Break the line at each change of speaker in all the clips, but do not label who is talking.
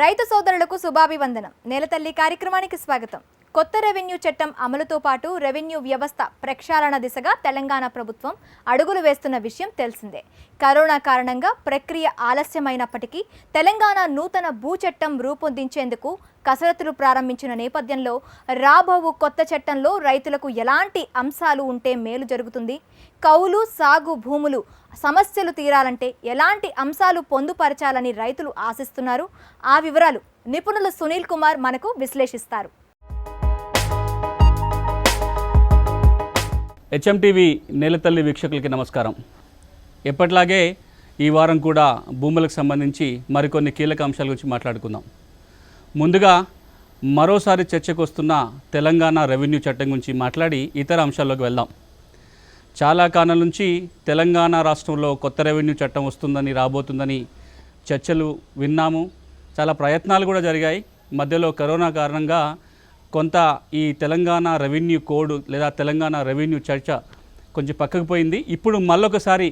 రైతు సోదరులకు శుభాభివందనం. నేలతల్లి కార్యక్రమానికి స్వాగతం. కొత్త రెవెన్యూ చట్టం అమలుతో పాటు రెవెన్యూ వ్యవస్థ ప్రక్షాళన దిశగా తెలంగాణ ప్రభుత్వం అడుగులు వేస్తున్న విషయం తెలిసిందే. కరోనా కారణంగా ప్రక్రియ ఆలస్యమైనప్పటికీ తెలంగాణ నూతన భూ చట్టం రూపొందించేందుకు కసరత్తులు ప్రారంభించిన నేపథ్యంలో రాబోవు కొత్త చట్టంలో రైతులకు ఎలాంటి అంశాలు ఉంటే మేలు జరుగుతుంది? కౌలు సాగు భూములు సమస్యలు తీరాలంటే ఎలాంటి అంశాలు పొందుపరచాలని రైతులు ఆశిస్తున్నారు? ఆ వివరాలు నిపుణులు సునీల్ కుమార్ మనకు విశ్లేషిస్తారు.
హెచ్ఎంటీవీ నేలతల్లి వీక్షకులకి నమస్కారం. ఎప్పట్లాగే ఈ వారం కూడా భూములకు సంబంధించి మరికొన్ని కీలక అంశాల గురించి మాట్లాడుకుందాం. ముందుగా మరోసారి చర్చకు వస్తున్న తెలంగాణ రెవెన్యూ చట్టం గురించి మాట్లాడి ఇతర అంశాల్లోకి వెళ్దాం. చాలా కాలం నుంచి తెలంగాణ రాష్ట్రంలో కొత్త రెవెన్యూ చట్టం వస్తుందని రాబోతుందని చర్చలు విన్నాము. చాలా ప్రయత్నాలు కూడా జరిగాయి. మధ్యలో కరోనా కారణంగా కొంత ఈ తెలంగాణ రెవెన్యూ కోడ్ లేదా తెలంగాణ రెవెన్యూ చర్చ కొంచెం పక్కకు పోయింది. ఇప్పుడు మళ్ళొకసారి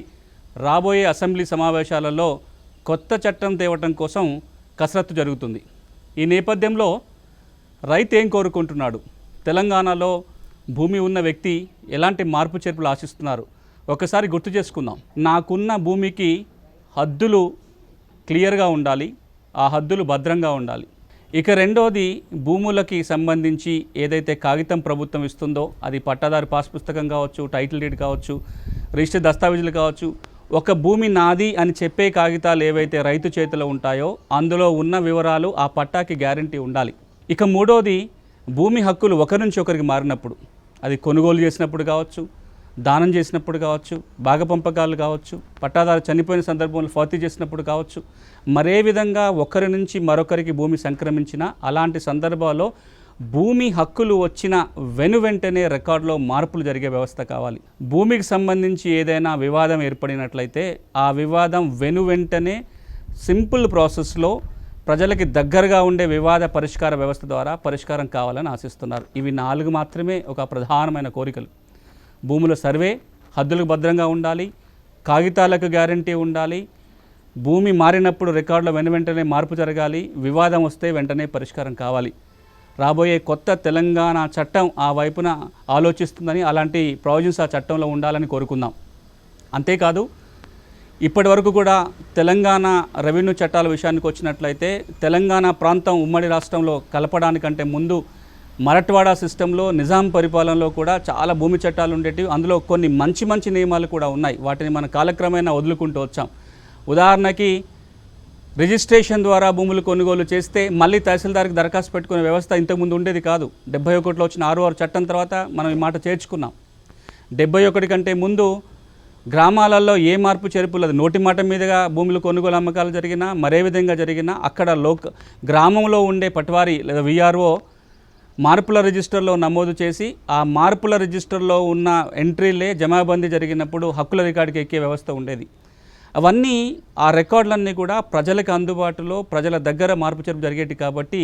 రాబోయే అసెంబ్లీ సమావేశాలలో కొత్త చట్టం తేవటం కోసం కసరత్తు జరుగుతుంది. ఈ నేపథ్యంలో రైతు ఏం కోరుకుంటున్నాడు? తెలంగాణలో భూమి ఉన్న వ్యక్తి ఎలాంటి మార్పు చేర్పులు ఆశిస్తున్నారు? ఒకసారి గుర్తు చేసుకుందాం. నాకున్న భూమికి హద్దులు క్లియర్గా ఉండాలి ఆ హద్దులు భద్రంగా ఉండాలి. ఇక రెండోది భూములకి సంబంధించి ఏదైతే కాగితం ప్రభుత్వం ఇస్తుందో అది పట్టాదారు పాస్ పుస్తకం కావచ్చు టైటిల్ డీడ్ కావచ్చు రిజిస్టర్ దస్తావేజులు కావచ్చు ఒక భూమి నాది అని చెప్పే కాగితాలు ఏవైతే రైతు చేతిలో ఉంటాయో అందులో ఉన్న వివరాలు ఆ పట్టాకి గ్యారంటీ ఉండాలి. ఇక మూడోది భూమి హక్కులు ఒకరి నుంచి ఒకరికి మారినప్పుడు. అది కొనుగోలు చేసినప్పుడు కావచ్చు దానం చేసినప్పుడు కావచ్చు భాగపంపకాలు కావచ్చు పట్టాదారు చనిపోయిన సందర్భంలో ఫౌతీ చేసినప్పుడు కావచ్చు మరే విధంగా ఒకరి నుంచి మరొకరికి భూమి సంక్రమించిన అలాంటి సందర్భాల్లో భూమి హక్కులు వచ్చిన వెను వెంటనే రికార్డులో మార్పులు జరిగే వ్యవస్థ కావాలి. భూమికి సంబంధించి ఏదైనా వివాదం ఏర్పడినట్లయితే ఆ వివాదం వెను వెంటనే సింపుల్ ప్రాసెస్లో ప్రజలకి దగ్గరగా ఉండే వివాద పరిష్కార వ్యవస్థ ద్వారా పరిష్కారం కావాలని ఆశిస్తున్నారు. ఇవి నాలుగు మాత్రమే ఒక ప్రధానమైన కోరికలు. భూముల సర్వే హద్దులకు భద్రంగా ఉండాలి కాగితాలకు గ్యారంటీ ఉండాలి భూమి మారినప్పుడు రికార్డుల వెను వెంటనే మార్పు జరగాలి వివాదం వస్తే వెంటనే పరిష్కారం కావాలి. రాబోయే కొత్త తెలంగాణ చట్టం ఆ వైపున ఆలోచిస్తుందని అలాంటి ప్రొవిజన్స్ ఆ చట్టంలో ఉండాలని కోరుకుందాం. అంతేకాదు ఇప్పటి వరకు కూడా తెలంగాణ రెవెన్యూ చట్టాల విషయానికి వచ్చినట్లయితే తెలంగాణ ప్రాంతం ఉమ్మడి రాష్ట్రంలో కలపడానికంటే ముందు మరట్వాడా సిస్టంలో నిజాం పరిపాలనలో కూడా చాలా భూమి చట్టాలు ఉండేటివి. అందులో కొన్ని మంచి మంచి నియమాలు కూడా ఉన్నాయి. వాటిని మనం కాలక్రమేణా వదులుకుంటూ వచ్చాం. ఉదాహరణకి రిజిస్ట్రేషన్ ద్వారా భూములు కొనుగోలు చేస్తే మళ్ళీ తహసీల్దార్కి దరఖాస్తు పెట్టుకునే వ్యవస్థ ఇంతకుముందు ఉండేది కాదు. డెబ్బై ఒకటిలో వచ్చిన ఆరు ఆరు చట్టం తర్వాత మనం ఈ మాట చేర్చుకున్నాం. డెబ్బై ఒకటి కంటే ముందు గ్రామాలలో ఏ మార్పు చేర్పు లేదు నోటి మాట మీదుగా భూములు కొనుగోలు అమ్మకాలు జరిగినా మరే విధంగా జరిగినా అక్కడ లోక గ్రామంలో ఉండే పట్వారి లేదా విఆర్ఓ మార్పుల రిజిస్టర్లో నమోదు చేసి ఆ మార్పుల రిజిస్టర్లో ఉన్న ఎంట్రీలే జమాబందీ జరిగినప్పుడు హక్కుల రికార్డుకి ఎక్కే వ్యవస్థ ఉండేది. అవన్నీ ఆ రికార్డులన్నీ కూడా ప్రజలకు అందుబాటులో ప్రజల దగ్గర మార్పు చేర్పు జరిగేటి కాబట్టి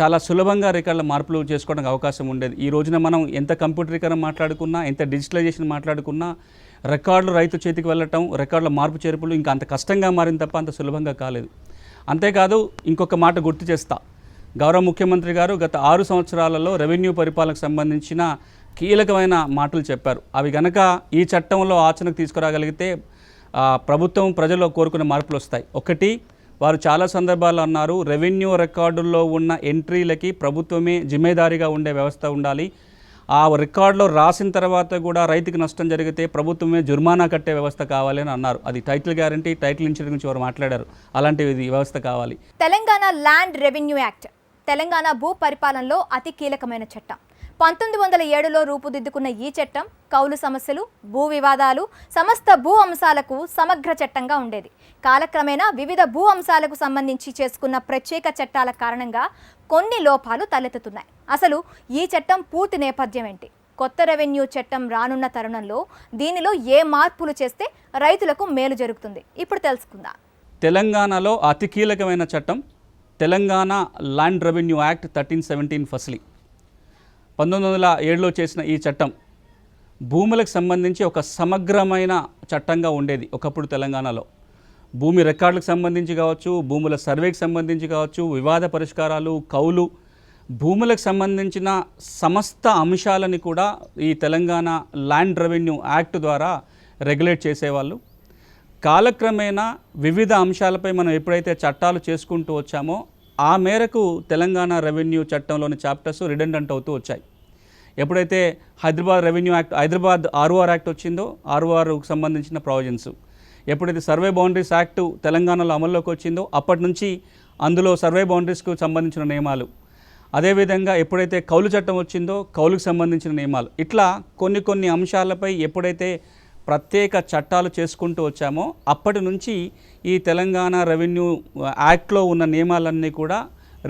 చాలా సులభంగా రికార్డుల మార్పులు చేసుకోవడానికి అవకాశం ఉండేది. ఈ రోజున మనం ఎంత కంప్యూటరీకరణ మాట్లాడుకున్నా ఎంత డిజిటలైజేషన్ మాట్లాడుకున్నా రికార్డులు రైతు చేతికి వెళ్ళటం రికార్డుల మార్పు చేర్పులు ఇంకా అంత కష్టంగా మారింది తప్ప అంత సులభంగా కాలేదు. అంతేకాదు ఇంకొక మాట గుర్తు చేస్తా. గౌరవ ముఖ్యమంత్రి గారు గత ఆరు సంవత్సరాలలో రెవెన్యూ పరిపాలనకు సంబంధించిన కీలకమైన మాటలు చెప్పారు. అవి గనక ఈ చట్టంలో ఆచరణకు తీసుకురాగలిగితే ప్రభుత్వం ప్రజల్లో కోరుకునే మార్పులు వస్తాయి. ఒకటి వారు చాలా సందర్భాల్లో అన్నారు రెవెన్యూ రికార్డుల్లో ఉన్న ఎంట్రీలకి ప్రభుత్వమే జిమ్మేదారీగా ఉండే వ్యవస్థ ఉండాలి. ఆ రికార్డులో రాసిన తర్వాత కూడా రైతుకి నష్టం జరిగితే ప్రభుత్వమే జుర్మానా కట్టే వ్యవస్థ కావాలి అని అన్నారు. అది టైటిల్ గ్యారంటీ టైటిల్ ఇన్సూరెన్స్ గురించి వారు మాట్లాడారు? అలాంటి వ్యవస్థ కావాలి.
Telangana land revenue act. Telangana భూ పరిపాలనలో అతి కీలకమైన చట్టం. పంతొమ్మిది వందల ఏడులో రూపుదిద్దుకున్న ఈ చట్టం కౌలు సమస్యలు భూ వివాదాలు సమస్త భూ అంశాలకు సమగ్ర చట్టంగా ఉండేది. కాలక్రమేణా వివిధ భూ అంశాలకు సంబంధించి చేసుకున్న ప్రత్యేక చట్టాల కారణంగా కొన్ని లోపాలు తలెత్తుతున్నాయి. అసలు ఈ చట్టం పూర్తి నేపథ్యం ఏంటి కొత్త రెవెన్యూ చట్టం రానున్న తరుణంలో దీనిలో ఏ మార్పులు చేస్తే రైతులకు మేలు జరుగుతుంది? ఇప్పుడు తెలుసుకుందాం.
తెలంగాణలో అతి కీలకమైన చట్టం Telangana land revenue act thirteen seventeen Fasli. పంతొమ్మిది వందల ఏడులో చేసిన ఈ చట్టం భూములకు సంబంధించి ఒక సమగ్రమైన చట్టంగా ఉండేది ఒకప్పుడు తెలంగాణలో. భూమి రికార్డులకు సంబంధించి కావచ్చు భూముల సర్వేకి సంబంధించి కావచ్చు వివాద పరిష్కారాలు కౌలు భూములకు సంబంధించిన సమస్త అంశాలని కూడా ఈ తెలంగాణ ల్యాండ్ రెవెన్యూ యాక్ట్ ద్వారా రెగ్యులేట్ చేసేవాళ్ళు. కాలక్రమేణా వివిధ అంశాలపై మనం ఎప్పుడైతే చట్టాలు చేసుకుంటూ వచ్చామో ఆ మేరకు తెలంగాణ రెవెన్యూ చట్టంలోని చాప్టర్స్ రిడెండెంట్ అవుతూ వచ్చాయి. ఎప్పుడైతే Hyderabad revenue act Hyderabad R O R act వచ్చిందో ఆర్ఓఆర్కు సంబంధించిన ప్రావిజన్స్. ఎప్పుడైతే సర్వే బౌండరీస్ యాక్ట్ తెలంగాణలో అమల్లోకి వచ్చిందో అప్పటి నుంచి అందులో సర్వే బౌండరీస్కు సంబంధించిన నియమాలు. అదేవిధంగా ఎప్పుడైతే కౌలు చట్టం వచ్చిందో కౌలుకు సంబంధించిన నియమాలు. ఇట్లా కొన్ని కొన్ని అంశాలపై ఎప్పుడైతే ప్రత్యేక చట్టాలు చేసుకుంటూ వచ్చామో అప్పటి నుంచి ఈ తెలంగాణ రెవెన్యూ యాక్ట్లో ఉన్న నియమాలన్నీ కూడా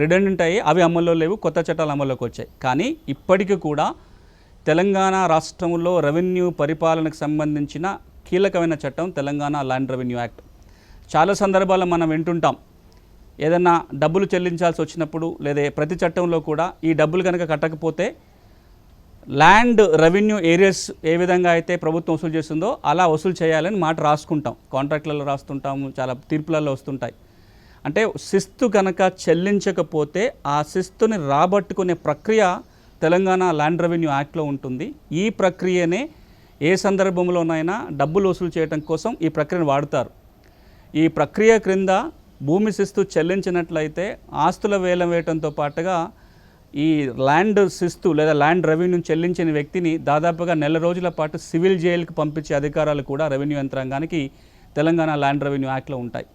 రిడెండెంట్ అయ్యి అవి అమల్లో లేవు కొత్త చట్టాలు అమల్లోకి వచ్చాయి. కానీ ఇప్పటికీ కూడా తెలంగాణ రాష్ట్రంలో రెవెన్యూ పరిపాలనకు సంబంధించిన కీలకమైన చట్టం తెలంగాణ ల్యాండ్ రెవెన్యూ యాక్ట్. చాలా సందర్భాల్లో మనం వింటుంటాం ఏదన్నా డబ్బులు చెల్లించాల్సి వచ్చినప్పుడు లేదా ప్రతి చట్టంలో కూడా ఈ డబ్బులు కనుక కట్టకపోతే ల్యాండ్ రెవెన్యూ ఏరియాస్ ఏ విధంగా అయితే ప్రభుత్వం వసూలు చేస్తుందో అలా వసూలు చేయాలని మాట రాసుకుంటాం. కాంట్రాక్ట్లలో రాస్తుంటాము చాలా తీర్పులలో వస్తుంటాయి. అంటే శిస్తు కనుక చెల్లించకపోతే ఆ శిస్తుని రాబట్టుకునే ప్రక్రియ తెలంగాణ ల్యాండ్ రెవెన్యూ యాక్ట్లో ఉంటుంది. ఈ ప్రక్రియనే ఏ సందర్భంలోనైనా డబ్బులు వసూలు చేయడం కోసం ఈ ప్రక్రియను వాడతారు. ఈ ప్రక్రియ క్రింద భూమి శిస్తు చెల్లించినట్లయితే ఆస్తుల వేలం వేయటంతో పాటుగా ఈ ల్యాండ్ శిస్తు లేదా ల్యాండ్ రెవెన్యూ చెల్లించిన వ్యక్తిని దాదాపుగా నెల రోజుల పాటు సివిల్ జైలుకు పంపించే అధికారాలు కూడా రెవెన్యూ యంత్రాంగానికి తెలంగాణ ల్యాండ్ రెవెన్యూ యాక్ట్లో ఉంటాయి.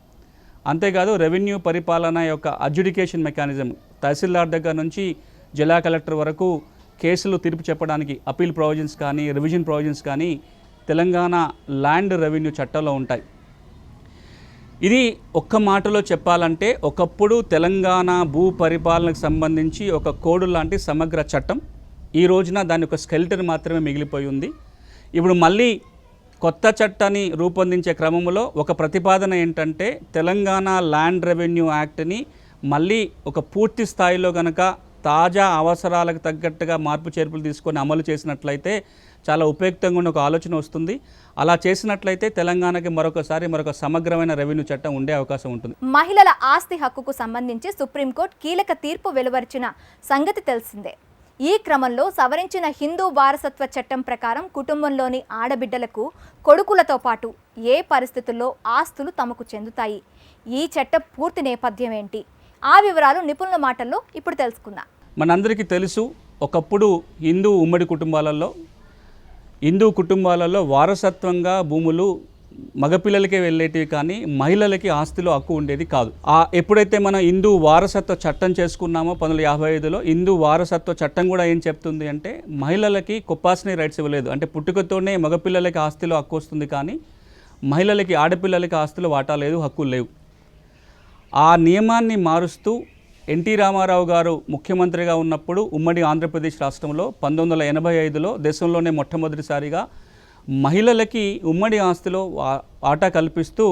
అంతేకాదు రెవెన్యూ పరిపాలన యొక్క అడ్జుడికేషన్ మెకానిజం తహసీల్దార్ దగ్గర నుంచి జిల్లా కలెక్టర్ వరకు కేసులు తీర్పు చెప్పడానికి అపీల్ ప్రొవిజన్స్ కానీ రివిజన్ ప్రొవిజన్స్ కానీ తెలంగాణ ల్యాండ్ రెవెన్యూ చట్టంలో ఉంటాయి. ఇది ఒక్క మాటలో చెప్పాలంటే ఒకప్పుడు తెలంగాణ భూ పరిపాలనకు సంబంధించి ఒక కోడు లాంటి సమగ్ర చట్టం. ఈ రోజున దాని ఒక స్కెల్టన్ మాత్రమే మిగిలిపోయి ఉంది. ఇప్పుడు మళ్ళీ కొత్త చట్టాన్ని రూపొందించే క్రమంలో ఒక ప్రతిపాదన ఏంటంటే తెలంగాణ ల్యాండ్ రెవెన్యూ యాక్ట్ని మళ్ళీ ఒక పూర్తి స్థాయిలో గనక తాజా అవసరాలకు తగ్గట్టుగా మార్పు చేర్పులు తీసుకొని అమలు చేసినట్లయితే చాలా ఉపయుక్తంగా ఉన్న ఒక ఆలోచన వస్తుంది. అలా చేసినట్లయితే తెలంగాణకి మరొకసారి మరొక సమగ్రమైన రెవెన్యూ చట్టం ఉండే అవకాశం ఉంటుంది.
మహిళల ఆస్తి హక్కుకు సంబంధించి సుప్రీంకోర్టు కీలక తీర్పు వెలువరిచిన సంగతి తెలిసిందే. ఈ క్రమంలో సవరించిన హిందూ వారసత్వ చట్టం ప్రకారం కుటుంబంలోని ఆడబిడ్డలకు కొడుకులతో పాటు ఏ పరిస్థితుల్లో ఆస్తులు తమకు చెందుతాయి? ఈ చట్టం పూర్తి నేపథ్యం ఏంటి? ఆ వివరాలు నిపుణుల మాటల్లో ఇప్పుడు తెలుసుకుందాం.
మనందరికీ తెలుసు ఒకప్పుడు హిందూ ఉమ్మడి కుటుంబాలలో హిందూ కుటుంబాలలో వారసత్వంగా భూములు మగపిల్లలకే వెళ్ళేటివి కానీ మహిళలకి ఆస్తిలో హక్కు ఉండేది కాదు. ఆ ఎప్పుడైతే మనం హిందూ వారసత్వ చట్టం చేసుకున్నామో పంతొమ్మిది యాభై ఐదులో హిందూ వారసత్వ చట్టం కూడా ఏం చెప్తుంది అంటే మహిళలకి కొప్పాసనీ రైట్స్ ఇవ్వలేదు. అంటే పుట్టుకతోనే మగపిల్లలకి ఆస్తిలో హక్కు వస్తుంది కానీ మహిళలకి ఆడపిల్లలకి ఆస్తులు వాటా లేదు హక్కులు లేవు. ఆ నియమాన్ని మారుస్తూ ఎన్టీ రామారావు గారు ముఖ్యమంత్రిగా ఉన్నప్పుడు ఉమ్మడి ఆంధ్రప్రదేశ్ రాష్ట్రంలో పంతొమ్మిది వందల ఎనభై ఐదులో దేశంలోనే మొట్టమొదటిసారిగా మహిళలకి ఉమ్మడి ఆస్తిలో వాటా కల్పిస్తూ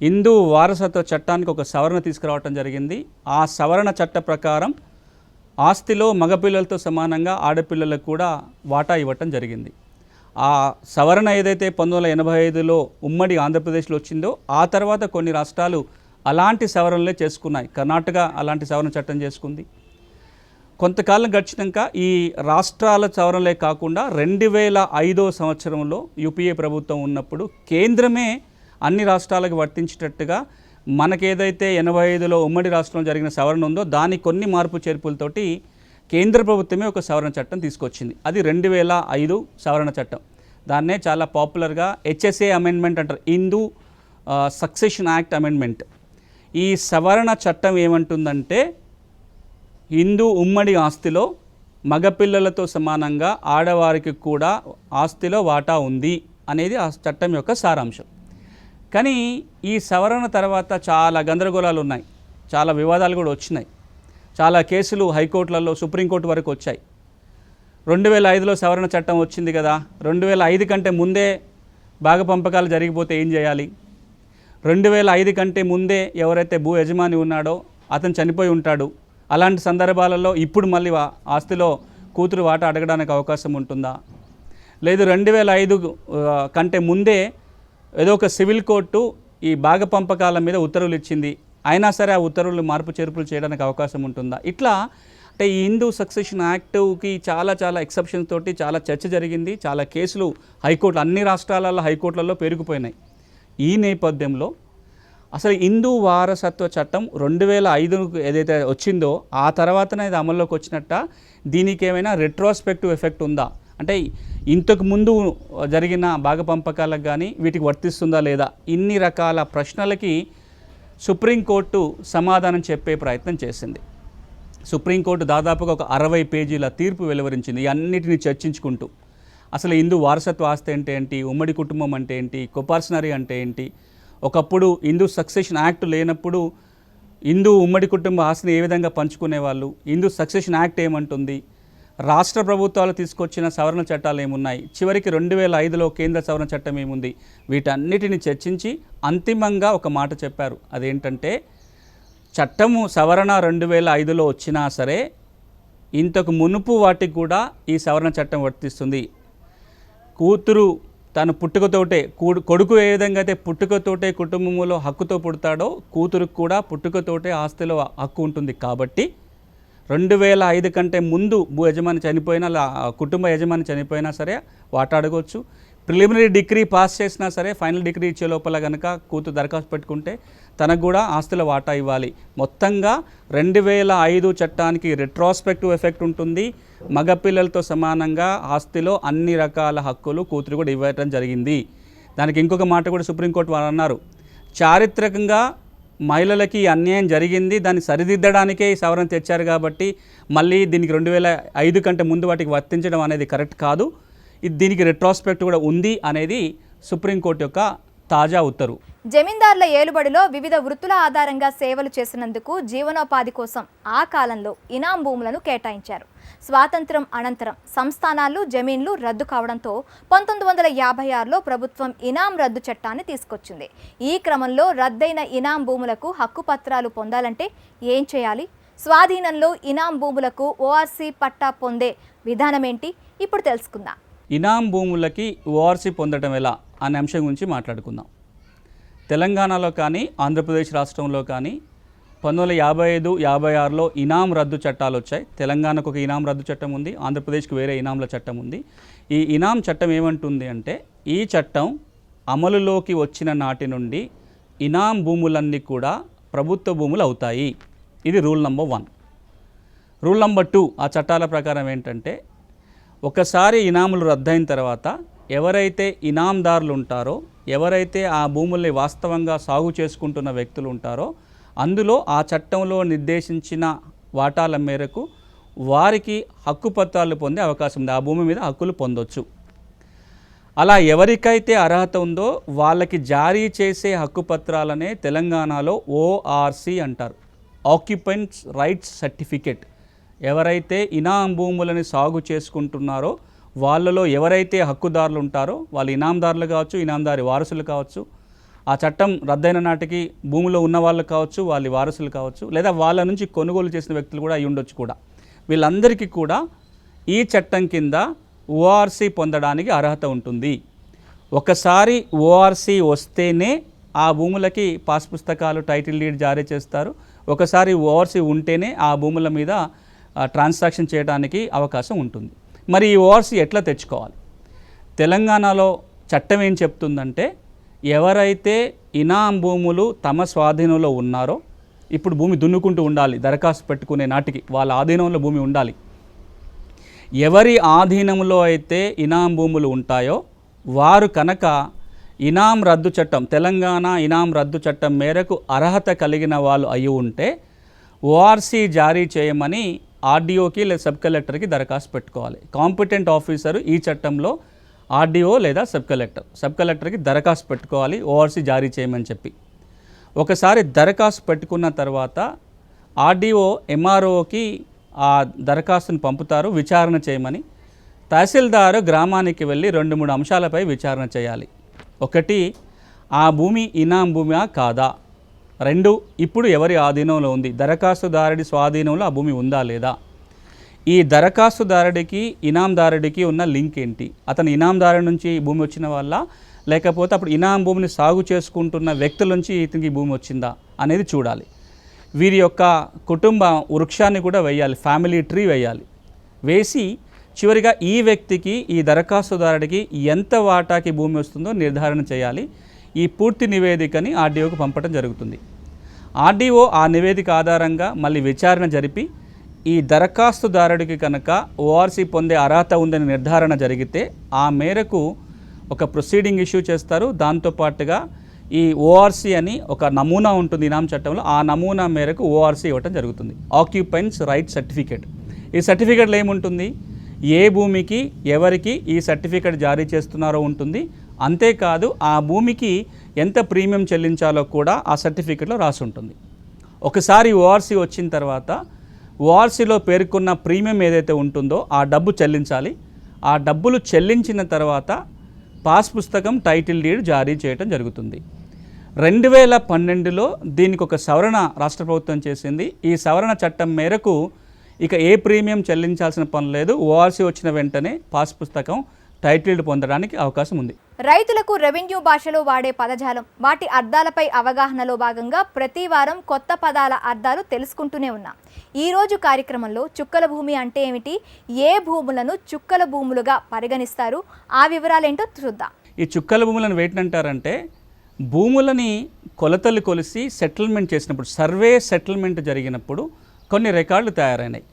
హిందూ వారసత్వ చట్టానికి ఒక సవరణ తీసుకురావటం జరిగింది. ఆ సవరణ చట్ట ప్రకారం ఆస్తిలో మగపిల్లలతో సమానంగా ఆడపిల్లలకు కూడా వాటా ఇవ్వటం జరిగింది. ఆ సవరణ ఏదైతే పంతొమ్మిది వందల ఎనభై ఐదులో ఉమ్మడి ఆంధ్రప్రదేశ్లో వచ్చిందో ఆ తర్వాత కొన్ని రాష్ట్రాలు అలాంటి సవరణలే చేసుకున్నాయి. కర్ణాటక అలాంటి సవరణ చట్టం చేసుకుంది. కొంతకాలం గడిచినాక ఈ రాష్ట్రాల సవరణలే కాకుండా రెండు వేల ఐదో సంవత్సరంలో యూపీఏ ప్రభుత్వం ఉన్నప్పుడు కేంద్రమే అన్ని రాష్ట్రాలకు వర్తించేటట్టుగా మనకేదైతే ఎనభై ఐదులో ఉమ్మడి రాష్ట్రంలో జరిగిన సవరణ ఉందో దాని కొన్ని మార్పు చేర్పులతోటి కేంద్ర ప్రభుత్వమే ఒక సవరణ చట్టం తీసుకొచ్చింది. అది రెండు వేల ఐదు సవరణ చట్టం. దాన్నే చాలా పాపులర్గా హెచ్ఎస్ఏ అమెండ్మెంట్ అంటారు. Hindu succession act amendment. ఈ సవరణ చట్టం ఏమంటుందంటే హిందూ ఉమ్మడి ఆస్తిలో మగపిల్లలతో సమానంగా ఆడవారికి కూడా ఆస్తిలో వాటా ఉంది అనేది ఆ చట్టం యొక్క సారాంశం. కానీ ఈ సవరణ తర్వాత చాలా గందరగోళాలు ఉన్నాయి. చాలా వివాదాలు కూడా వచ్చినాయి. చాలా కేసులు హైకోర్టులలో సుప్రీంకోర్టు వరకు వచ్చాయి. రెండు వేల ఐదులో సవరణ చట్టం వచ్చింది కదా. రెండు వేల ఐదు కంటే ముందే భాగ పంపకాలు జరిగిపోతే ఏం చేయాలి? రెండు వేల ఐదు కంటే ముందే ఎవరైతే భూ యజమాని ఉన్నాడో అతను చనిపోయి ఉంటాడు. అలాంటి సందర్భాలలో ఇప్పుడు మళ్ళీ ఆస్తిలో కూతురు వాట అడగడానికి అవకాశం ఉంటుందా? లేదు రెండు వేల ఐదు కంటే ముందే ఏదో ఒక సివిల్ కోర్టు ఈ భాగ పంపకాల మీద ఉత్తర్వులు ఇచ్చింది. అయినా సరే ఆ ఉత్తర్వులు మార్పు చేర్పులు చేయడానికి అవకాశం ఉంటుందా? ఇట్లా అంటే ఈ హిందూ సక్సెషన్ యాక్ట్కి చాలా చాలా ఎక్సెప్షన్స్ తోటి చాలా చర్చ జరిగింది. చాలా కేసులు హైకోర్టు అన్ని రాష్ట్రాలలో హైకోర్టులలో పెరిగిపోయినాయి ఈ నేపథ్యంలో అసలు హిందూ వారసత్వ చట్టం రెండు వేల ఐదు ఏదైతే వచ్చిందో ఆ తర్వాతనే ఇది అమల్లోకి వచ్చినట్ట. దీనికి ఏమైనా రెట్రోస్పెక్టివ్ ఎఫెక్ట్ ఉందా? అంటే ఇంతకు ముందు జరిగిన భాగ పంపకాలకు కానీ వీటికి వర్తిస్తుందా లేదా? ఇన్ని రకాల ప్రశ్నలకి సుప్రీంకోర్టు సమాధానం చెప్పే ప్రయత్నం చేసింది. సుప్రీంకోర్టు దాదాపుగా ఒక అరవై పేజీల తీర్పు వెలువరించింది. అన్నిటిని చర్చించుకుంటూ. అసలు హిందూ వారసత్వ ఆస్తి అంటే ఏంటి? ఉమ్మడి కుటుంబం అంటే ఏంటి? కొపార్సనరీ అంటే ఏంటి? ఒకప్పుడు హిందూ సక్సెషన్ యాక్ట్ లేనప్పుడు హిందూ ఉమ్మడి కుటుంబ ఆస్తిని ఏ విధంగా పంచుకునేవాళ్ళు? హిందూ సక్సెషన్ యాక్ట్ ఏమంటుంది? రాష్ట్ర ప్రభుత్వాలు తీసుకొచ్చిన సవరణ చట్టాలు ఏమున్నాయి? చివరికి రెండు వేల ఐదులో కేంద్ర సవరణ చట్టం ఏముంది? వీటన్నిటిని చర్చించి అంతిమంగా ఒక మాట చెప్పారు. అదేంటంటే చట్టము సవరణ రెండు వేల ఐదులో వచ్చినా సరే ఇంతకు మునుపు వాటికి కూడా ఈ సవరణ చట్టం వర్తిస్తుంది. కూతురు తను పుట్టుకతోటే కూడు కొడుకు ఏ విధంగా అయితే పుట్టుకతోటే కుటుంబంలో హక్కుతో పుడతాడో కూతురుకు కూడా పుట్టుకతోటే ఆస్తిలో హక్కు ఉంటుంది కాబట్టి రెండు వేల ఐదు కంటే ముందు భూ యజమాని చనిపోయినా కుటుంబ యజమాని చనిపోయినా సరే వాటాడుకోవచ్చు ప్రిలిమినరీ డిగ్రీ పాస్ చేసినా సరే ఫైనల్ డిగ్రీ ఇచ్చే లోపల కనుక కూతురు దరఖాస్తు పెట్టుకుంటే తనకు కూడా ఆస్తుల వాటా ఇవ్వాలి. మొత్తంగా రెండు వేల ఐదు చట్టానికి రెట్రాస్పెక్టివ్ ఎఫెక్ట్ ఉంటుంది. మగపిల్లలతో సమానంగా ఆస్తిలో అన్ని రకాల హక్కులు కూతురు కూడా ఇవ్వటం జరిగింది. దానికి ఇంకొక మాట కూడా సుప్రీంకోర్టు వారు అన్నారు. చారిత్రకంగా మహిళలకి అన్యాయం జరిగింది. దాన్ని సరిదిద్దడానికే ఈ సవరణ తెచ్చారు కాబట్టి మళ్ళీ దీనికి రెండు వేల ఐదు కంటే ముందు వాటికి వర్తించడం అనేది కరెక్ట్ కాదు. దీనికి రెట్రాస్పెక్ట్ కూడా ఉంది అనేది సుప్రీంకోర్టు యొక్క తాజా ఉత్తర్వు
జమీందారుల ఏలుబడిలో వివిధ వృత్తుల ఆధారంగా సేవలు చేసినందుకు జీవనోపాధి కోసం ఆ కాలంలో ఇనాం భూములను కేటాయించారు. స్వాతంత్రం అనంతరం సంస్థానాలు జమీన్లు రద్దు కావడంతో పంతొమ్మిది వందల యాభై ఆరులో ప్రభుత్వం ఇనాం రద్దు చట్టాన్ని తీసుకొచ్చింది. ఈ క్రమంలో రద్దయిన ఇనాం భూములకు హక్కు పత్రాలు పొందాలంటే ఏం చేయాలి? స్వాధీనంలో ఇనాం భూములకు ఓఆర్సీ పట్టా పొందే విధానం ఏంటి ఇప్పుడు తెలుసుకుందాం.
ఇనాం భూములకి ఓఆర్సీ పొందడం ఎలా అనే అంశం గురించి మాట్లాడుకుందాం. తెలంగాణలో కానీ ఆంధ్రప్రదేశ్ రాష్ట్రంలో కానీ పంతొమ్మిది వందల యాభై ఐదు యాభై ఆరులో ఇనాం రద్దు చట్టాలు వచ్చాయి. తెలంగాణకు ఒక ఇనాం రద్దు చట్టం ఉంది ఆంధ్రప్రదేశ్కి వేరే ఇనాంల చట్టం ఉంది. ఈ ఇనాం చట్టం ఏమంటుంది అంటే ఈ చట్టం అమలులోకి వచ్చిన నాటి నుండి ఇనాం భూములన్నీ కూడా ప్రభుత్వ భూములు అవుతాయి. ఇది rule number one. Rule number two ఆ చట్టాల ప్రకారం ఏంటంటే ఒకసారి ఇనాములు రద్దయిన తర్వాత ఎవరైతే ఇనాందారులు ఉంటారో ఎవరైతే ఆ భూముల్ని వాస్తవంగా సాగు చేసుకుంటున్న వ్యక్తులు ఉంటారో అందులో ఆ చట్టంలో నిర్దేశించిన వాటాల మేరకు వారికి హక్కు పత్రాలు పొందే అవకాశం ఉంది. ఆ భూమి మీద హక్కులు పొందొచ్చు. అలా ఎవరికైతే అర్హత ఉందో వాళ్ళకి జారీ చేసే హక్కు పత్రాలనే తెలంగాణలో ఓఆర్సి అంటారు. Occupants rights certificate. ఎవరైతే ఇనాం భూములని సాగు చేసుకుంటున్నారో వాళ్ళలో ఎవరైతే హక్కుదారులు ఉంటారో వాళ్ళు ఇనాందారులు కావచ్చు ఇనాందారి వారసులు కావచ్చు ఆ చట్టం రద్దయిన నాటికి భూమిలో ఉన్న వాళ్ళు కావచ్చు వాళ్ళ వారసులు కావచ్చు లేదా వాళ్ళ నుంచి కొనుగోలు చేసిన వ్యక్తులు కూడా అయి ఉండొచ్చు కూడా. వీళ్ళందరికీ కూడా ఈ చట్టం కింద ఓఆర్సీ పొందడానికి అర్హత ఉంటుంది. ఒకసారి ఓఆర్సీ వస్తేనే ఆ భూములకి పాస్ పుస్తకాలు టైటిల్ డీడ్ జారీ చేస్తారు. ఒకసారి ఓఆర్సీ ఉంటేనే ఆ భూముల మీద ట్రాన్సాక్షన్ చేయడానికి అవకాశం ఉంటుంది. మరి ఈ ఓఆర్సీ ఎట్లా తెచ్చుకోవాలి? తెలంగాణలో చట్టం ఏం చెప్తుందంటే ఎవరైతే ఇనాం భూములు తమ స్వాధీనంలో ఉన్నారో ఇప్పుడు భూమి దున్నుకుంటూ ఉండాలి దరఖాస్తు పెట్టుకునే నాటికి వాళ్ళ ఆధీనంలో భూమి ఉండాలి. ఎవరి ఆధీనంలో అయితే ఇనాం భూములు ఉంటాయో వారు కనుక ఇనాం రద్దు చట్టం తెలంగాణ ఇనాం రద్దు చట్టం మేరకు అర్హత కలిగిన వాళ్ళు అయి ఉంటే ఓఆర్సీ జారీ చేయమని ఆర్డీఓకి లేదా సబ్ కలెక్టర్కి దరఖాస్తు పెట్టుకోవాలి. కాంపిటెంట్ ఆఫీసరు ఈ చట్టంలో ఆర్డీఓ లేదా సబ్ కలెక్టర్ సబ్ కలెక్టర్కి దరఖాస్తు పెట్టుకోవాలి ఓఆర్సీ జారీ చేయమని చెప్పి. ఒకసారి దరఖాస్తు పెట్టుకున్న తర్వాత ఆర్డీఓ ఎంఆర్ఓకి ఆ దరఖాస్తును పంపుతారు విచారణ చేయమని. తహసీల్దారు గ్రామానికి వెళ్ళి రెండు మూడు అంశాలపై విచారణ చేయాలి. ఒకటి ఆ భూమి ఇనాం భూమియా కాదా? రెండు ఇప్పుడు ఎవరి ఆధీనంలో ఉంది? దరఖాస్తుదారుడి స్వాధీనంలో ఆ భూమి ఉందా లేదా? ఈ దరఖాస్తుదారుడికి ఇనాందారుడికి ఉన్న లింక్ ఏంటి? అతను ఇనాందారు నుంచి భూమి వచ్చిన వల్ల లేకపోతే అప్పుడు ఇనాం భూమిని సాగు చేసుకుంటున్న వ్యక్తుల నుంచి ఇతనికి భూమి వచ్చిందా అనేది చూడాలి. వీరి యొక్క కుటుంబ వృక్షాన్ని కూడా వేయాలి ఫ్యామిలీ ట్రీ వేయాలి. వేసి చివరిగా ఈ వ్యక్తికి ఈ దరఖాస్తుదారుడికి ఎంత వాటాకి భూమి వస్తుందో నిర్ధారణ చేయాలి. ఈ పూర్తి నివేదికని ఆర్డీఓకు పంపడం జరుగుతుంది. ఆర్డీఓ ఆ నివేదిక ఆధారంగా మళ్ళీ విచారణ జరిపి ఈ దరఖాస్తుదారుడికి కనుక ఓఆర్సీ పొందే అర్హత ఉందని నిర్ధారణ జరిగితే ఆ మేరకు ఒక ప్రొసీడింగ్ ఇష్యూ చేస్తారు. దాంతోపాటుగా ఈ ఓఆర్సీ అని ఒక నమూనా ఉంటుంది ఇనాం చట్టంలో ఆ నమూనా మేరకు ఓఆర్సీ ఇవ్వటం జరుగుతుంది. Occupants right certificate. ఈ సర్టిఫికేట్లో ఏముంటుంది? ఏ భూమికి ఎవరికి ఈ సర్టిఫికేట్ జారీ చేస్తున్నారో ఉంటుంది. అంతేకాదు ఆ భూమికి ఎంత ప్రీమియం చెల్లించాలో కూడా ఆ సర్టిఫికేట్లో రాసి ఉంటుంది. ఒకసారి ఓఆర్సీ వచ్చిన తర్వాత ఓఆర్సీలో పేర్కొన్న ప్రీమియం ఏదైతే ఉంటుందో ఆ డబ్బు చెల్లించాలి. ఆ డబ్బులు చెల్లించిన తర్వాత పాస్ పుస్తకం టైటిల్ డీడ్ జారీ చేయటం జరుగుతుంది. రెండు వేల పన్నెండులో దీనికి ఒక సవరణ రాష్ట్ర ప్రభుత్వం చేసింది. ఈ సవరణ చట్టం మేరకు ఇక ఏ ప్రీమియం చెల్లించాల్సిన పని లేదు. ఓఆర్సీ వచ్చిన వెంటనే పాస్ పుస్తకం టైటిల్ పొందడానికి అవకాశం ఉంది.
రైతులకు రెవెన్యూ భాషలో వాడే పదజాలం వాటి అర్థాలపై అవగాహనలో భాగంగా ప్రతి వారం కొత్త పదాల అర్థాలు తెలుసుకుంటూనే ఉన్నాం. ఈ రోజు కార్యక్రమంలో చుక్కల భూమి అంటే ఏమిటి ఏ భూములను చుక్కల భూములుగా పరిగణిస్తారు ఆ వివరాలేంటో చూద్దాం.
ఈ చుక్కల భూములను వేటినంటారంటే భూములని కొలతలు కొలిసి సెటిల్మెంట్ చేసినప్పుడు సర్వే సెటిల్మెంట్ జరిగినప్పుడు కొన్ని రికార్డులు తయారైనాయి.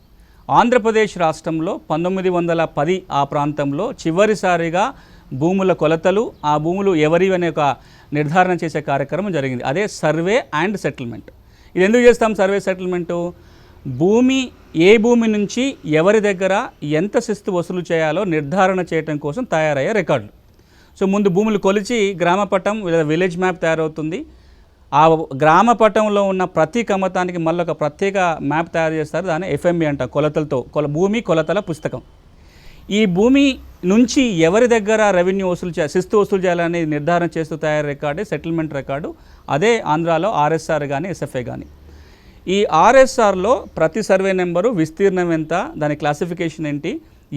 ఆంధ్రప్రదేశ్ రాష్ట్రంలో పంతొమ్మిది వందల పది ఆ ప్రాంతంలో చివరిసారిగా భూముల కొలతలు ఆ భూములు ఎవరి అనే ఒక నిర్ధారణ చేసే కార్యక్రమం జరిగింది. అదే సర్వే అండ్ సెటిల్మెంట్. ఇది ఎందుకు చేస్తాం సర్వే సెటిల్మెంటు? భూమి ఏ భూమి నుంచి ఎవరి దగ్గర ఎంత శిస్తు వసూలు చేయాలో నిర్ధారణ చేయటం కోసం తయారయ్యే రికార్డులు. సో ముందు భూములు కొలిచి గ్రామ పటం లేదా విలేజ్ మ్యాప్ తయారవుతుంది. ఆ గ్రామ పటంలో ఉన్న ప్రతి కమతానికి మళ్ళీ ఒక ప్రత్యేక మ్యాప్ తయారు చేస్తారు. దాన్ని ఎఫ్ఎంబి అంట కొలతలతో కొల భూమి కొలతల పుస్తకం. ఈ భూమి నుంచి ఎవరి దగ్గర రెవెన్యూ వసూలు చే శిస్తు వసూలు చేయాలని నిర్ధారణ చేస్తూ తయారు రికార్డే సెటిల్మెంట్ రికార్డు అదే ఆంధ్రాలో ఆర్ఎస్ఆర్ కానీ ఎస్ఎఫ్ఏ కానీ ఈ ఆర్ఎస్ఆర్లో ప్రతి సర్వే నెంబరు విస్తీర్ణం ఎంత దాని క్లాసిఫికేషన్ ఏంటి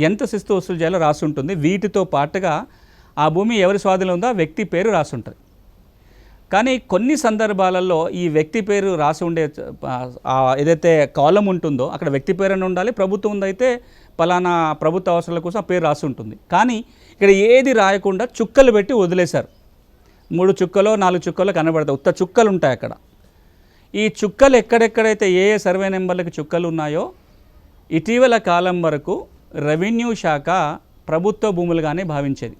ఎంత శిస్తు వసూలు చేయాలో రాసి ఉంటుంది వీటితో పాటుగా ఆ భూమి ఎవరి స్వాధీనంలో ఉందో ఆ వ్యక్తి పేరు రాసి ఉంటుంది కానీ కొన్ని సందర్భాలలో ఈ వ్యక్తి పేరు రాసి ఉండే ఏదైతే కాలం ఉంటుందో అక్కడ వ్యక్తి పేరు ఉండాలి ప్రభుత్వం అయితే పలానా ప్రభుత్వ అవసరాల కోసం ఆ పేరు రాసి ఉంటుంది. కానీ ఇక్కడ ఏది రాయకుండా చుక్కలు పెట్టి వదిలేశారు. మూడు చుక్కలో నాలుగు చుక్కలో కనబడతాయి. ఉత్త చుక్కలు ఉంటాయి అక్కడ. ఈ చుక్కలు ఎక్కడెక్కడైతే ఏ ఏ సర్వే నెంబర్లకు చుక్కలు ఉన్నాయో ఇటీవల కాలం వరకు రెవెన్యూ శాఖ ప్రభుత్వ భూములుగానే భావించేది.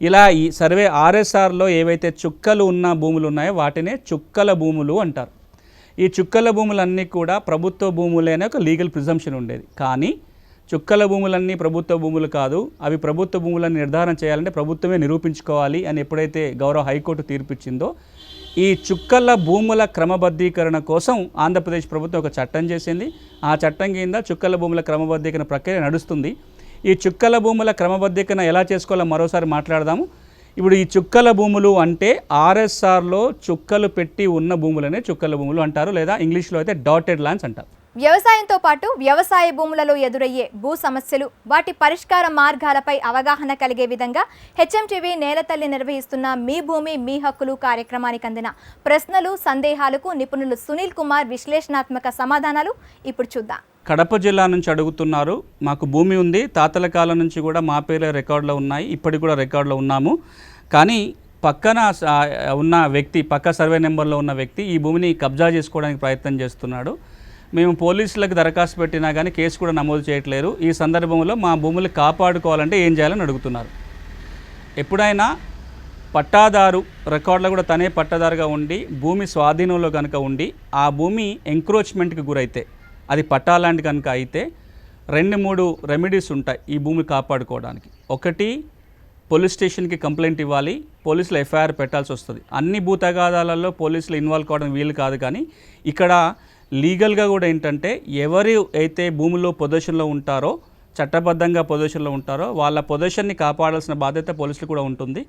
ఇలా ఈ సర్వే ఆర్ఎస్ఆర్లో ఏవైతే చుక్కలు ఉన్న భూములు ఉన్నాయో వాటినే చుక్కల భూములు అంటారు. ఈ చుక్కల భూములన్నీ కూడా ప్రభుత్వ భూములనే ఒక లీగల్ ప్రిజంప్షన్ ఉండేది. కానీ చుక్కల భూములన్నీ ప్రభుత్వ భూములు కాదు అవి ప్రభుత్వ భూములను నిర్ధారణ చేయాలంటే ప్రభుత్వమే నిరూపించుకోవాలి అని ఎప్పుడైతే గౌరవ హైకోర్టు తీర్పిచ్చిందో ఈ చుక్కల భూముల క్రమబద్ధీకరణ కోసం ఆంధ్రప్రదేశ్ ప్రభుత్వం ఒక చట్టం చేసింది. ఆ చట్టం కింద చుక్కల భూముల క్రమబద్ధీకరణ ప్రక్రియ నడుస్తుంది. ఈ చుక్కల భూముల క్రమబద్ధీకరణ ఎలా చేసుకోవాలో మరోసారి మాట్లాడదాము. ఇప్పుడు ఈ చుక్కల భూములు అంటే ఆర్ఎస్ఆర్లో చుక్కలు పెట్టి ఉన్న భూములనే చుక్కల భూములు అంటారు లేదా ఇంగ్లీష్లో అయితే డాటెడ్ ల్యాండ్స్ అంటారు.
వ్యవసాయంతో పాటు వ్యవసాయ భూములలో ఎదురయ్యే భూ సమస్యలు వాటి పరిష్కార మార్గాలపై అవగాహన కలిగే విధంగా హెచ్ఎంటీవీ నేలతల్లి నిర్వహిస్తున్న మీ భూమి మీ హక్కులు కార్యక్రమానికి అందిన ప్రశ్నలు సందేహాలకు నిపుణులు సునీల్ కుమార్ విశ్లేషణాత్మక సమాధానాలు ఇప్పుడు చూద్దాం.
కడప జిల్లా నుంచి అడుగుతున్నారు మాకు భూమి ఉంది తాతల కాలం నుంచి కూడా మా పేర్లే రికార్డులో ఉన్నాయి ఇప్పటికి కూడా రికార్డులో ఉన్నాము. కానీ పక్కన ఉన్న వ్యక్తి పక్క సర్వే నెంబర్లో ఉన్న వ్యక్తి ఈ భూమిని కబ్జా చేసుకోవడానికి ప్రయత్నం చేస్తున్నాడు. మేము పోలీసులకు దరఖాస్తు పెట్టినా కానీ కేసు కూడా నమోదు చేయట్లేరు ఈ సందర్భంలో మా భూములు కాపాడుకోవాలంటే ఏం చేయాలని అడుగుతున్నారు. ఎప్పుడైనా పట్టాదారు రికార్డులో కూడా తనే పట్టాదారుగా ఉండి భూమి స్వాధీనంలో కనుక ఉండి ఆ భూమి ఎంక్రోచ్మెంట్కి గురైతే అది పట్టాలాంటి కనుక అయితే రెండు మూడు రెమెడీస్ ఉంటాయి ఈ భూమి కాపాడుకోవడానికి. ఒకటి పోలీస్ స్టేషన్కి కంప్లైంట్ ఇవ్వాలి పోలీసులు ఎఫ్ఐఆర్ పెట్టాల్సి వస్తుంది. అన్ని భూతగాదాలలో పోలీసులు ఇన్వాల్వ్ కావడం వీలు కాదు కానీ ఇక్కడ లీగల్గా కూడా ఏంటంటే ఎవరు అయితే భూమిలో పొజిషన్లో ఉంటారో చట్టబద్ధంగా పొజిషన్లో ఉంటారో వాళ్ళ పొజిషన్ని కాపాడాల్సిన బాధ్యత పోలీసులు కూడా ఉంటుంది.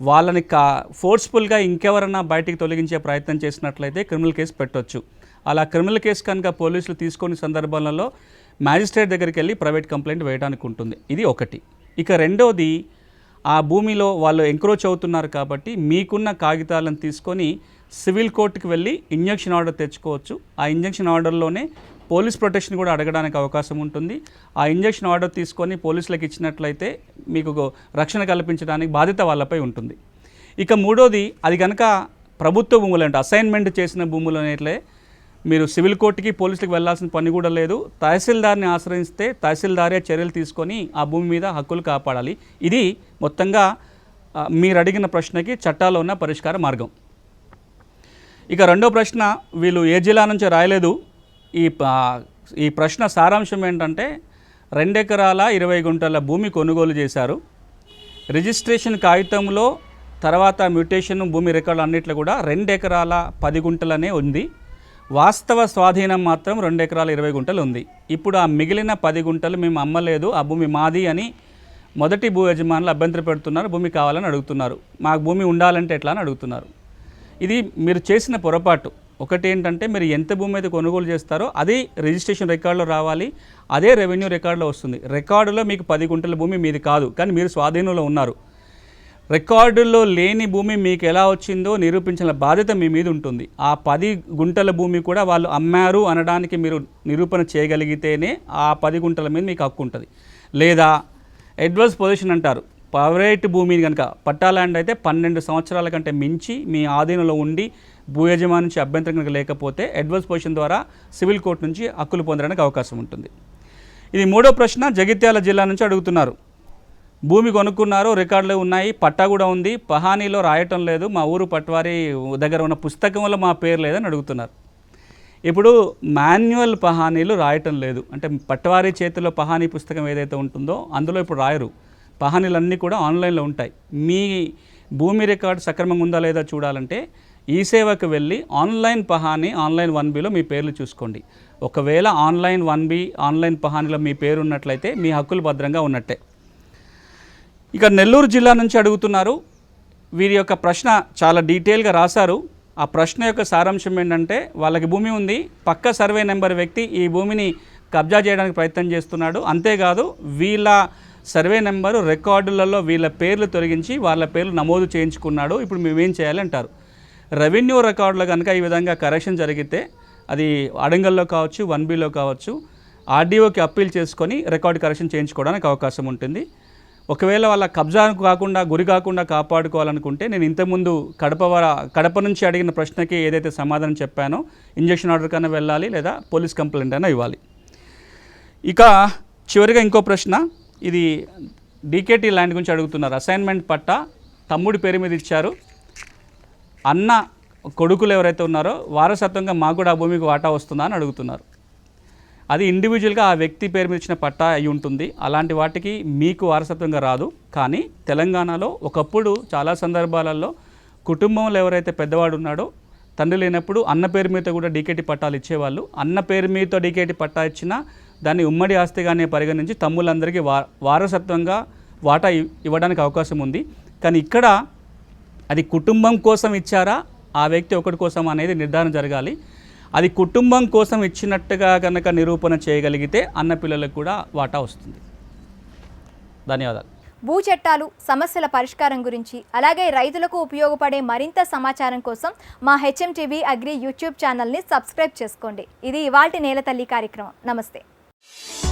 వాళ్ళని కా ఫోర్స్ఫుల్గా ఇంకెవరన్నా బయటికి తొలగించే ప్రయత్నం చేసినట్లయితే క్రిమినల్ కేసు పెట్టొచ్చు. అలా క్రిమినల్ కేసు కనుక పోలీసులు తీసుకొని సందర్భాలలో మ్యాజిస్ట్రేట్ దగ్గరికి వెళ్ళి ప్రైవేట్ కంప్లైంట్ వేయడానికి ఉంటుంది. ఇది ఒకటి. ఇక రెండోది ఆ భూమిలో వాళ్ళు ఎంక్రోచ్ అవుతున్నారు కాబట్టి మీకున్న కాగితాలను తీసుకొని సివిల్ కోర్టుకి వెళ్ళి ఇంజక్షన్ ఆర్డర్ తెచ్చుకోవచ్చు. ఆ ఇంజక్షన్ ఆర్డర్లోనే పోలీస్ ప్రొటెక్షన్ కూడా అడగడానికి అవకాశం ఉంటుంది. ఆ ఇంజక్షన్ ఆర్డర్ తీసుకొని పోలీసులకు ఇచ్చినట్లయితే మీకు రక్షణ కల్పించడానికి బాధ్యత వాళ్ళపై ఉంటుంది. ఇక మూడోది అది కనుక ప్రభుత్వ భూములు అంటే అసైన్మెంట్ చేసిన భూములు అనేట్లే మీరు సివిల్ కోర్టుకి పోలీసులకు వెళ్ళాల్సిన పని కూడా లేదు. తహసీల్దార్ని ఆశ్రయిస్తే తహసీల్దారే చర్యలు తీసుకొని ఆ భూమి మీద హక్కులు కాపాడాలి. ఇది మొత్తంగా మీరు అడిగిన ప్రశ్నకి చట్టాల్లో ఉన్న పరిష్కార మార్గం. ఇక రెండో ప్రశ్న వీళ్ళు ఏ జిల్లా నుంచి రాయలేదు? ఈ ఈ ప్రశ్న సారాంశం ఏంటంటే రెండెకరాల ఇరవై గుంటల భూమి కొనుగోలు చేశారు. రిజిస్ట్రేషన్ కాగితంలో తర్వాత మ్యూటేషన్ భూమి రికార్డు అన్నిట్లో కూడా రెండు ఎకరాల పది గుంటలనే ఉంది. వాస్తవ స్వాధీనం మాత్రం రెండు ఎకరాల ఇరవై గుంటలు ఉంది. ఇప్పుడు ఆ మిగిలిన పది గుంటలు మేము అమ్మలేదు ఆ భూమి మాది అని మొదటి భూ యజమానులు అభ్యంతర పెడుతున్నారు భూమి కావాలని అడుగుతున్నారు. మాకు భూమి ఉండాలంటే ఎట్లా అని అడుగుతున్నారు. ఇది మీరు చేసిన పొరపాటు. ఒకటి ఏంటంటే మీరు ఎంత భూమి అయితే కొనుగోలు చేస్తారో అది రిజిస్ట్రేషన్ రికార్డులో రావాలి అదే రెవెన్యూ రికార్డులో వస్తుంది. రికార్డులో మీకు పది గుంటల భూమి మీది కాదు కానీ మీరు స్వాధీనంలో ఉన్నారు. రికార్డుల్లో లేని భూమి మీకు ఎలా వచ్చిందో నిరూపించిన బాధ్యత మీ మీద ఉంటుంది. ఆ పది గుంటల భూమి కూడా వాళ్ళు అమ్మారు అనడానికి మీరు నిరూపణ చేయగలిగితేనే ఆ పది గుంటల మీద మీకు హక్కు ఉంటుంది. లేదా అడ్వర్స్ పొజిషన్ అంటారు. ప్రైవేట్ భూమిని కనుక పట్టా ల్యాండ్ అయితే పన్నెండు సంవత్సరాల కంటే మించి మీ ఆధీనంలో ఉండి భూ యజమాని నుంచి అభ్యంతరం కనుక లేకపోతే అడ్వర్స్ పొజిషన్ ద్వారా సివిల్ కోర్టు నుంచి హక్కులు పొందడానికి అవకాశం ఉంటుంది. ఇది మూడో ప్రశ్న జగిత్యాల జిల్లా నుంచి అడుగుతున్నారు. భూమి కొనుక్కున్నారు రికార్డులు ఉన్నాయి పట్టా కూడా ఉంది పహానీలో రాయటం లేదు మా ఊరు పట్వారి దగ్గర ఉన్న పుస్తకంలో మా పేరు లేదని అడుగుతున్నారు. ఇప్పుడు మాన్యువల్ పహానీలు రాయటం లేదు. అంటే పట్టవారి చేతిలో పహానీ పుస్తకం ఏదైతే ఉంటుందో అందులో ఇప్పుడు రాయరు. పహానీలన్నీ కూడా ఆన్లైన్లో ఉంటాయి. మీ భూమి రికార్డు సక్రమంగా ఉందా లేదా చూడాలంటే ఈ సేవకు వెళ్ళి ఆన్లైన్ పహాని ఆన్లైన్ వన్ బిలో మీ పేర్లు చూసుకోండి. ఒకవేళ ఆన్లైన్ వన్ బి ఆన్లైన్ పహానీలో మీ పేరు ఉన్నట్లయితే మీ హక్కులు భద్రంగా ఉన్నట్టే. ఇక నెల్లూరు జిల్లా నుంచి అడుగుతున్నారు. వీరి యొక్క ప్రశ్న చాలా డీటెయిల్గా రాశారు. ఆ ప్రశ్న యొక్క సారాంశం ఏంటంటే వాళ్ళకి భూమి ఉంది పక్క సర్వే నెంబర్ వ్యక్తి ఈ భూమిని కబ్జా చేయడానికి ప్రయత్నం చేస్తున్నాడు. అంతేకాదు వీళ్ళ సర్వే నెంబరు రికార్డులలో వీళ్ళ పేర్లు తొలగించి వాళ్ళ పేర్లు నమోదు చేయించుకున్నాడు. ఇప్పుడు మేమేం చేయాలి అంటారు? రెవెన్యూ రికార్డులో కనుక ఈ విధంగా కరెక్షన్ జరిగితే అది అడంగల్లో కావచ్చు వన్ బిలో కావచ్చు ఆర్డీఓకి అప్పీల్ చేసుకొని రికార్డు కరెక్షన్ చేయించుకోవడానికి అవకాశం ఉంటుంది. ఒకవేళ వాళ్ళ కబ్జా కాకుండా గురి కాకుండా కాపాడుకోవాలనుకుంటే నేను ఇంతకుముందు కడప వర కడప నుంచి అడిగిన ప్రశ్నకి ఏదైతే సమాధానం చెప్పానో ఇంజక్షన్ ఆర్డర్ కన్నా వెళ్ళాలి లేదా పోలీస్ కంప్లైంట్ అయినా ఇవ్వాలి. ఇక చివరిగా ఇంకో ప్రశ్న. ఇది డీకేటీ ల్యాండ్ గురించి అడుగుతున్నారు. అసైన్మెంట్ పట్టా తమ్ముడి పేరు మీద ఇచ్చారు. అన్న కొడుకులు ఎవరైతే ఉన్నారో వారసత్వంగా మాకు కూడా ఆ భూమికి వాటా వస్తుందా అని అడుగుతున్నారు. అది ఇండివిజువల్గా ఆ వ్యక్తి పేరు మీద ఇచ్చిన పట్టా అయి ఉంటుంది. అలాంటి వాటికి మీకు వారసత్వంగా రాదు. కానీ తెలంగాణలో ఒకప్పుడు చాలా సందర్భాలలో కుటుంబంలో ఎవరైతే పెద్దవాడు ఉన్నాడో తండ్రి లేనప్పుడు అన్న పేరు మీద కూడా డీకేటీ పట్టాలు ఇచ్చేవాళ్ళు. అన్న పేరు మీద డీకేటీ పట్టా ఇచ్చినా దాన్ని ఉమ్మడి ఆస్తిగానే పరిగణించి తమ్ములందరికీ వా వారసత్వంగా వాటా ఇవ్వడానికి అవకాశం ఉంది. కానీ ఇక్కడ అది కుటుంబం కోసం ఇచ్చారా? ఆ వ్యక్తి ఒకటి కోసం అనేది నిర్ధారణ జరగాలి. అది కుటుంబం కోసం ఇచ్చినట్టుగా కనుక నిరూపణ చేయగలిగితే అన్న పిల్లలకు కూడా వాటా వస్తుంది. ధన్యవాదాలు.
భూ చట్టాలు సమస్యల పరిష్కారం గురించి అలాగే రైతులకు ఉపయోగపడే మరింత సమాచారం కోసం మా హెచ్ఎం టీవీ అగ్రి యూట్యూబ్ ఛానల్ని సబ్స్క్రైబ్ చేసుకోండి. ఇది ఇవాల్టి నేల తల్లి కార్యక్రమం. నమస్తే. Thank you.